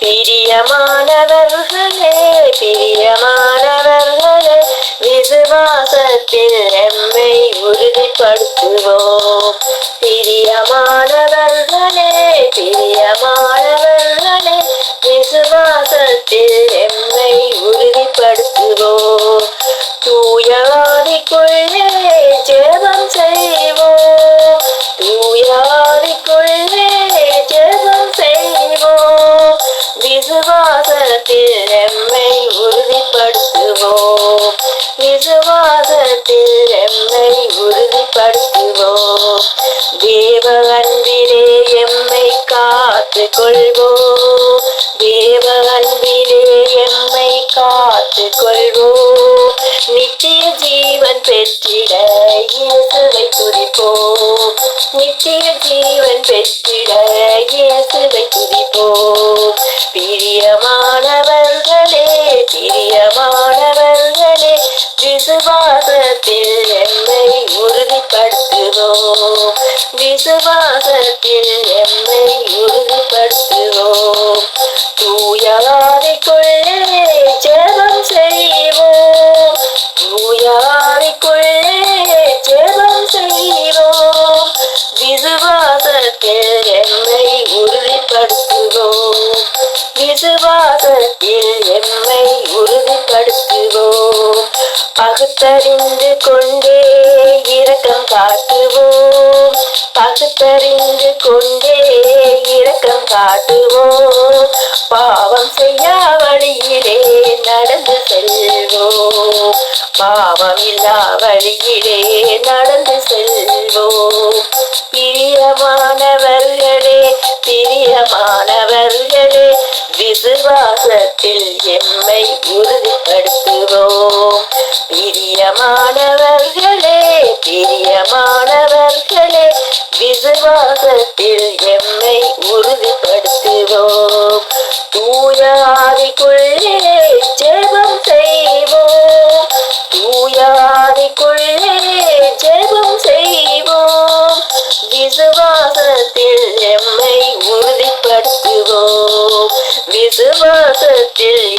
பிரியமானவர்களே பிரியமானவர்களே விசுவாசத்தில் எம்மை உறுதிப்படுத்துவோம். பிரியமான உறுதிப்படுத்துவோம் தேவ அன்பிலே எம்மை காத்து கொள்வோம் தேவ அன்பிலே எம்மை காத்து கொள்வோம் நித்திய ஜீவன் பெற்றிட இயேசுவை துதிப்போம் நித்திய ஜீவன் பெற்றிட இயேசுவை துதிப்போம் பிரியமானவர்களே பிரியமானவர்களே விசுவாசத்தில் உறுதிப்படுத்துவோம் விசுவாசத்தில் எம்மை உறுதிப்படுத்துவோம் தூயாரிக்குள்ளே ஜெபம் செய்வோம் தூயாரிக்குள்ளே ஜெபம் செய்வோம் விசுவாசத்தில் எம்மை உறுதிப்படுத்துவோம் விசுவாசத்தில் எம்மை உறுதிப்படுத்துவோம் பகுத்தறிந்து கொண்டே பகுத்தறிந்து கொண்டே இரக்கம் காட்டுவோம். பாவம் செய்யா வழியிலே நடந்து செல்வோம். பாவம் இல்லா வழியிலே நடந்து செல்வோம். பிரியமானவர்களே பிரியமானவர்களே விசுவாசத்தில் எம்மை உறுதிப்படுத்துவோம். பிரியமானவர்களே விசுவாசத்தில் எம்மை உறுதிப்படுத்துவோம். தூயாதிக்குள்ளே ஜெபம் செய்வோம். தூயாதிக்குள்ளே ஜெபம் செய்வோம். விசுவாசத்தில் எம்மை உறுதிப்படுத்துவோம். விசுவாசத்தில்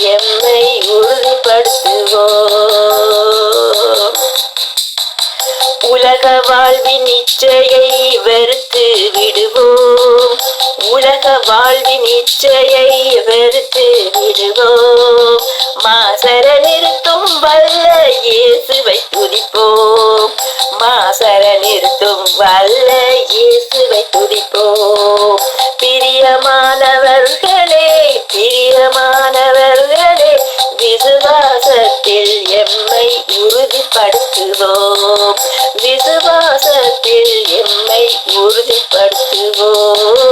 உலக வாழ்வின் இச்சையை வெறுத்து விடுவோம். உலக வாழ்வின் இச்சையை வெறுத்து விடுவோம். மாசர நிறுத்தும் வல்ல இயேசுவை துதிப்போம். மாசர நிறுத்தும் வல்ல இயேசுவை துதிப்போம். பிரியமானவர்களே பிரியமானவர்களே விசுவாசத்தில் உறுதிப்படுத்துவோம். விசுவாசத்தில் எம்மை உறுதிப்படுத்துவோம்.